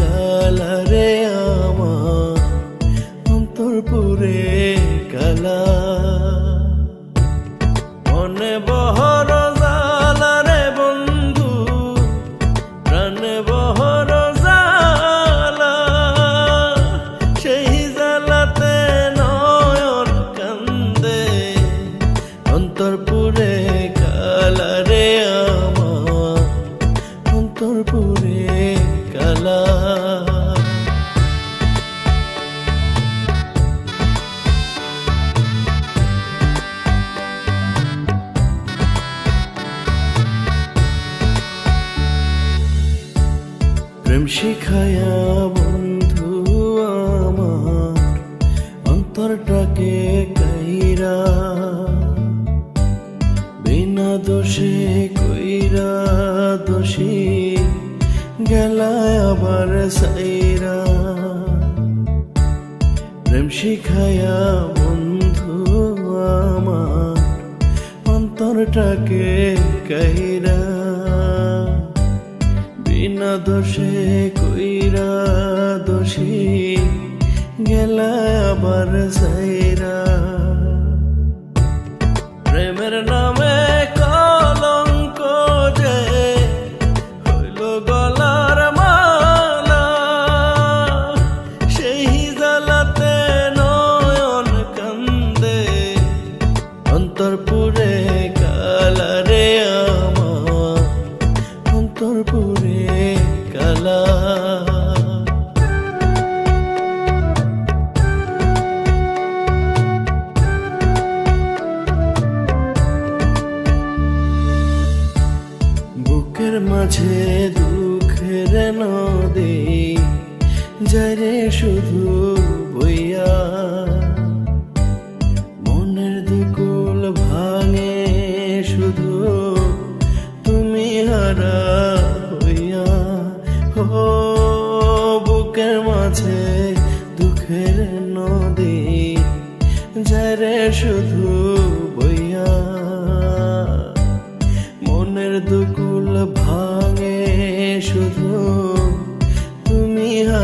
কালারে আমার অন্তরপুরে কালা। মনে প্রেম শিখায়া বন্ধু আমার, অন্তরটাকে কাইরা, বিনা দোষে কইরা দোষী, গেলায় আবার সাইরা। প্রেম শিখায়া বন্ধু আমার, অন্তরটাকে কাইরা। বিনা দোষে কইরা দোষী। গেলা আবার সাইরা মাঝে দুঃখের নদী যারে শুধু বইয়া। মনের দুকুল ভাঙে শুধু তুমি হারা হইয়া। হো বুকের মাঝে দুঃখের নদী যারে শুধু বইয়া।